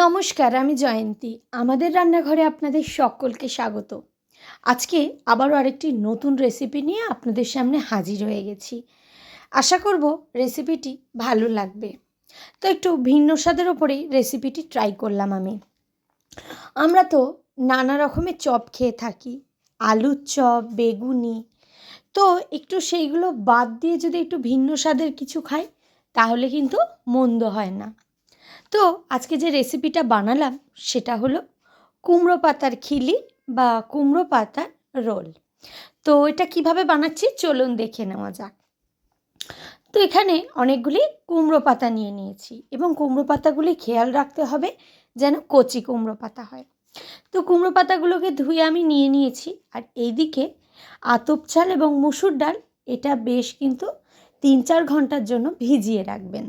নমস্কার, আমি জয়ন্তী। আমাদের রান্নাঘরে আপনাদের সকলকে স্বাগত। আজকে আবারও আরেকটি নতুন রেসিপি নিয়ে আপনাদের সামনে হাজির হয়ে গেছি। আশা করব রেসিপিটি ভালো লাগবে। তো একটু ভিন্ন স্বাদের ওপরেই রেসিপিটি ট্রাই করলাম আমি। আমরা তো নানা রকমের চপ খেয়ে থাকি। আলুর চপ, বেগুনি। তো একটু সেইগুলো বাদ দিয়ে যদি একটু ভিন্ন স্বাদের কিছু খাই, তাহলে কিন্তু মন্দ হয় না। তো আজকে যে রেসিপিটা বানালাম, সেটা হলো কুমড়ো পাতার খিলি বা কুমড়ো পাতার রোল। তো এটা কীভাবে বানাচ্ছি চলুন দেখে নেওয়া যাক। তো এখানে অনেকগুলি কুমড়ো পাতা নিয়ে নিয়েছি এবং কুমড়ো পাতাগুলি খেয়াল রাখতে হবে যেন কচি কুমড়ো পাতা হয়। তো কুমড়ো পাতাগুলোকে ধুয়ে আমি নিয়ে নিয়েছি আর এইদিকে আতপ চাল এবং মুসুর ডাল, এটা বেশ কিন্তু তিন চার ঘণ্টার জন্য ভিজিয়ে রাখবেন।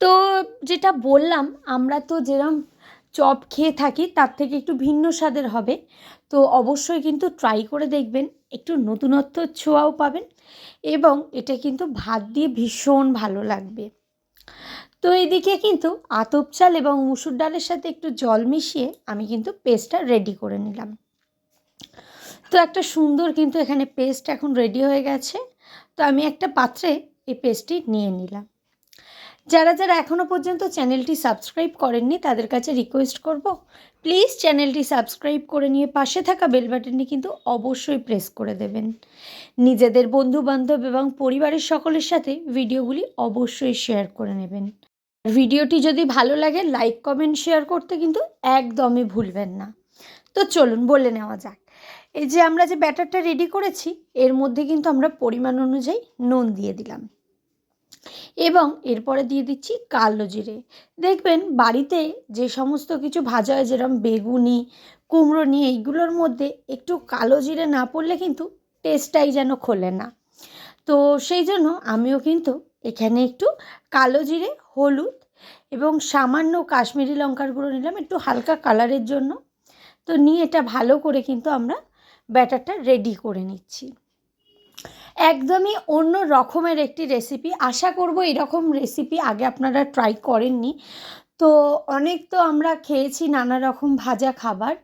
তো যেটা বললাম, আমরা তো যেরম চপ খেয়ে থাকি, তার থেকে একটু ভিন্ন স্বাদের হবে। তো অবশ্যই কিন্তু ট্রাই করে দেখবেন, একটু নতুনত্ব ছোঁয়াও পাবেন এবং এটা কিন্তু ভাত দিয়ে ভীষণ ভালো লাগবে। তো এদিকে কিন্তু আতপ চাল এবং মুসুর ডালের সাথে একটু জল মিশিয়ে আমি কিন্তু পেস্টটা রেডি করে নিলাম। তো একটা সুন্দর কিন্তু এখানে পেস্ট এখন রেডি হয়ে গেছে। তো আমি একটা পাত্রে এই পেস্টটি নিয়ে নিলাম। যারা যারা এখনও পর্যন্ত চ্যানেলটি সাবস্ক্রাইব করেননি, তাদের কাছে রিকোয়েস্ট করব প্লিজ চ্যানেলটি সাবস্ক্রাইব করে নিয়ে পাশে থাকা বেল বাটনটি কিন্তু অবশ্যই প্রেস করে দেবেন। নিজেদের বন্ধু বান্ধব এবং পরিবারের সকলের সাথে ভিডিওগুলি অবশ্যই শেয়ার করে নেবেন। ভিডিওটি যদি ভালো লাগে লাইক কমেন্ট শেয়ার করতে কিন্তু একদমই ভুলবেন না। তো চলুন বলে নেওয়া যাক। এই যে আমরা যে ব্যাটারটা রেডি করেছি, এর মধ্যে কিন্তু আমরা পরিমাণ অনুযায়ী নুন দিয়ে দিলাম। এবং এরপরে দিয়ে দিচ্ছি কালো জিরে। দেখবেন বাড়িতে যে সমস্ত কিছু ভাজা হয়, যেরকম বেগুনি, কুমড়ো নিয়ে, এইগুলোর মধ্যে একটু কালো জিরে না পড়লে কিন্তু টেস্টটাই যেন খোলে না। তো সেই জন্য আমিও কিন্তু এখানে একটু কালো জিরে, হলুদ এবং সামান্য কাশ্মীরি লঙ্কার গুঁড়ো নিলাম একটু হালকা কালারের জন্য। তো নিয়ে এটা ভালো করে কিন্তু আমরা ব্যাটারটা রেডি করে নিচ্ছি। একদমই অন্য রকমের একটি রেসিপি আশা করব এরকম রেসিপি আগে আপনারা ট্রাই করেননি। তো অনেক তো আমরা খেয়েছি নানা রকম ভাজা খাবার।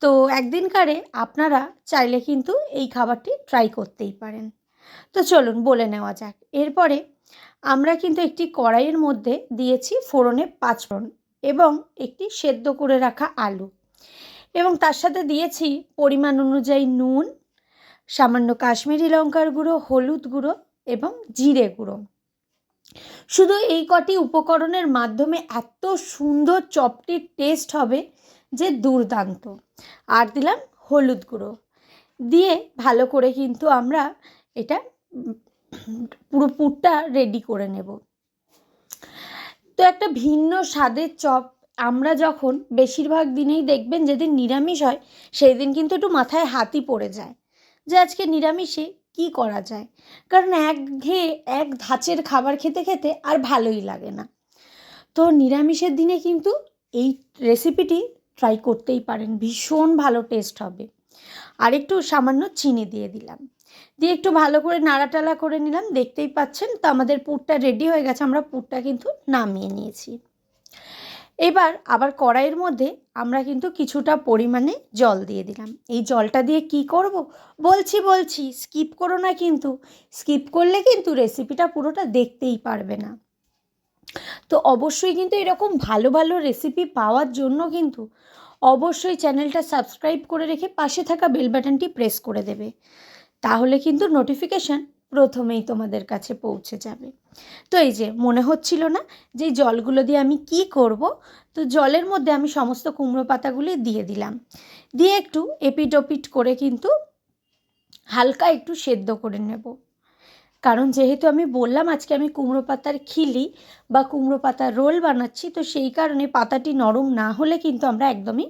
তো একদিনকারে আপনারা চাইলে কিন্তু এই খাবারটি ট্রাই করতেই পারেন। তো চলুন বলে নেওয়া যাক। এরপরে আমরা কিন্তু একটি কড়াইয়ের মধ্যে দিয়েছি ফোড়নে পাঁচফোড়ন এবং একটি সেদ্ধ করে রাখা আলু। এবং তার সাথে দিয়েছি পরিমাণ অনুযায়ী নুন সামান্য কাশ্মীরি লঙ্কার গুঁড়ো, হলুদ গুঁড়ো এবং জিরে গুঁড়ো। শুধু এই কটি উপকরণের মাধ্যমে এত সুন্দর চপটির টেস্ট হবে যে দুর্দান্ত। আর দিলাম হলুদ গুঁড়ো। দিয়ে ভালো করে কিন্তু আমরা এটা পুরো পুরটা রেডি করে নেব। তো একটা ভিন্ন স্বাদের চপ আমরা যখন বেশিরভাগ দিনেই দেখবেন যেদিন নিরামিষ হয় সেই দিন কিন্তু একটু মাথায় হাতি পড়ে যায়। যে আজকে নিরামিষে কি করা যায়? কারণ এক ঘেয়ে এক ধাঁচের খাবার খেতে খেতে আর ভালোই লাগে না। তো নিরামিষের দিনে কিন্তু এই রেসিপিটি ট্রাই করতেই পারেন, ভীষণ ভালো টেস্ট হবে। আর একটু সামান্য চিনি দিয়ে দিলাম। দিয়ে একটু ভালো করে নাড়াটালা করে নিলাম, দেখতেই পাচ্ছেন তো আমাদের পুরটা রেডি হয়ে গেছে, আমরা পুরটা কিন্তু নামিয়ে নিয়েছি। এবার আবার কড়াইয়ের মধ্যে আমরা কিন্তু কিছুটা পরিমাণে জল দিয়ে দিলাম। এই জলটা দিয়ে কি করব? বলছি বলছি স্কিপ করো না কিন্তু। স্কিপ করলে কিন্তু রেসিপিটা পুরোটা দেখতেই পারবে না। তো অবশ্যই কিন্তু এরকম ভালো ভালো রেসিপি পাওয়ার জন্য কিন্তু অবশ্যই চ্যানেলটা সাবস্ক্রাইব করে রেখে পাশে থাকা বেল বাটনটি প্রেস করে দেবে। তাহলে কিন্তু নোটিফিকেশান প্রথমেই তোমাদের কাছে পৌঁছে যাবে। তো এই যে, মনে হচ্ছিল না যে জলগুলো দিয়ে আমি কি করব? তো জলের মধ্যে আমি সমস্ত কুমড়ো পাতাগুলি দিয়ে দিলাম। দিয়ে একটু এপিট ওপিট করে কিন্তু হালকা একটু সেদ্ধ করে নেব। কারণ যেহেতু আমি বললাম আজকে আমি কুমড়ো পাতার খিলি বা কুমড়ো পাতার রোল বানাচ্ছি, তো সেই কারণে পাতাটি নরম না হলে কিন্তু আমরা একদমই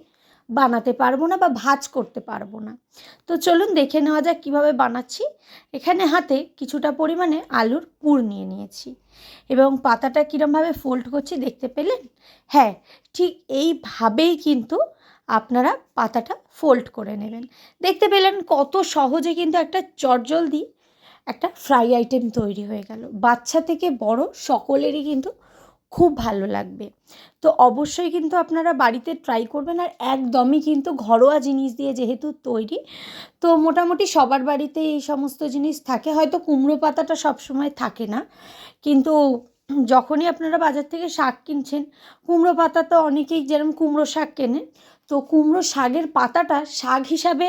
বানাতে পারব না বা ভাজ করতে পারব না। তো চলুন দেখে নেওয়া যাক কীভাবে বানাচ্ছি। এখানে হাতে কিছুটা পরিমাণে আলুর পুর নিয়ে নিয়েছি এবং পাতাটা কীরমভাবে ফোল্ড করছি দেখতে পেলেন? হ্যাঁ ঠিক এইভাবেই কিন্তু আপনারা পাতাটা ফোল্ড করে নেবেন। দেখতে পেলেন কত সহজে কিন্তু একটা চটজলদি একটা ফ্রাই আইটেম তৈরি হয়ে গেল। বাচ্চা থেকে বড় সকলেরই কিন্তু খুব ভালো লাগবে। তো অবশ্যই কিন্তু আপনারা বাড়িতে ট্রাই করবেন আর একদমই কিন্তু ঘরোয়া জিনিস দিয়ে যেহেতু তৈরি, তো মোটামুটি সবার বাড়িতে এই সমস্ত জিনিস থাকে। হয়তো কুমড়ো পাতাটা সবসময় থাকে না, কিন্তু যখনই আপনারা বাজার থেকে শাক কিনছেন, কুমড়ো পাতা তো অনেকেই যেরকম কুমড়ো শাক কেনে, তো কুমড়ো শাকের পাতাটা শাক হিসাবে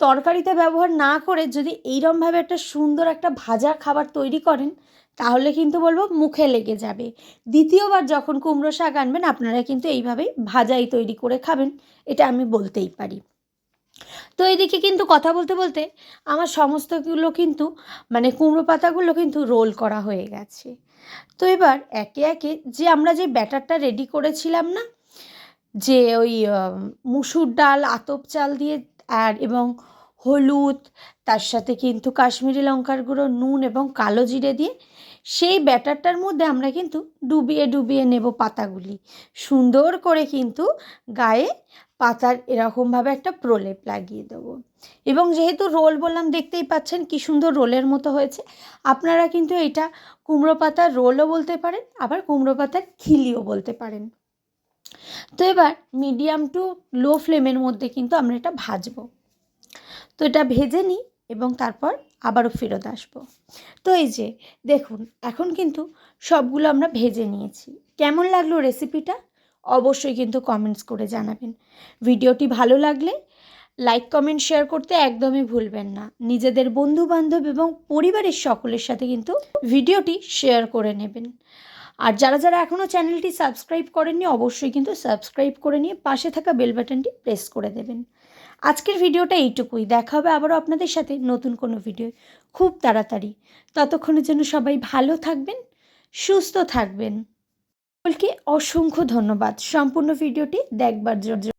তরকারিতে ব্যবহার না করে যদি এইরমভাবে একটা সুন্দর একটা ভাজা খাবার তৈরি করেন তাহলে কিন্তু বলব মুখে লেগে যাবে। দ্বিতীয়বার যখন কুমড়ো শাক আনবেন, আপনারা কিন্তু এইভাবেই ভাজাই তৈরি করে খাবেন। এটা আমি বলতেই পারি। তো এদিকে কিন্তু কথা বলতে বলতে আমার সমস্তগুলো কিন্তু মানে কুমড়ো পাতাগুলো কিন্তু রোল করা হয়ে গেছে। তো এবার একে একে যে আমরা যে ব্যাটারটা রেডি করেছিলাম না, যে ওই মুসুর ডাল, আতপ চাল দিয়ে, আর এবং হলুদ, তার সাথে কিন্তু কাশ্মীরি লঙ্কার গুঁড়ো, নুন এবং কালো জিরে দিয়ে সেই ব্যাটারটার মধ্যে আমরা কিন্তু ডুবিয়ে ডুবিয়ে নেব পাতাগুলি। সুন্দর করে কিন্তু গায়ে পাতার এরকমভাবে একটা প্রলেপ লাগিয়ে দেবো। এবং যেহেতু রোল বললাম, দেখতেই পাচ্ছেন কি সুন্দর রোলের মতো হয়েছে। আপনারা কিন্তু এটা কুমড়ো পাতার রোলও বলতে পারেন, আবার কুমড়ো পাতার খিলিও বলতে পারেন। তো এবার মিডিয়াম টু লো ফ্লেমের মধ্যে কিন্তু আমরা এটা ভাজবো। তো এটা ভেজে নিই। এবং তারপর আবারও ফেরত আসব। তো এই যে, দেখুন, এখন কিন্তু সবগুলো আমরা ভেজে নিয়েছি। কেমন লাগল রেসিপিটা অবশ্যই কিন্তু কমেন্টস করে জানাবেন। ভিডিওটি ভালো লাগলে লাইক কমেন্ট শেয়ার করতে একদমই ভুলবেন না। নিজেদের বন্ধু বান্ধব এবং পরিবারের সকলের সাথে কিন্তু ভিডিওটি শেয়ার করে নেবেন। আর যারা যারা এখনও চ্যানেলটি সাবস্ক্রাইব করেননি, অবশ্যই কিন্তু সাবস্ক্রাইব করে নিয়ে পাশে থাকা বেল বাটনটি প্রেস করে দেবেন। আজকের ভিডিওটা এইটুকুই। দেখা হবে আবারও আপনাদের সাথে নতুন কোনো ভিডিও। খুব তাড়াতাড়ি। ততক্ষণের জন্য সবাই ভালো থাকবেন, সুস্থ থাকবেন। সকলকে অসংখ্য ধন্যবাদ। সম্পূর্ণ ভিডিওটি দেখবার জন্য।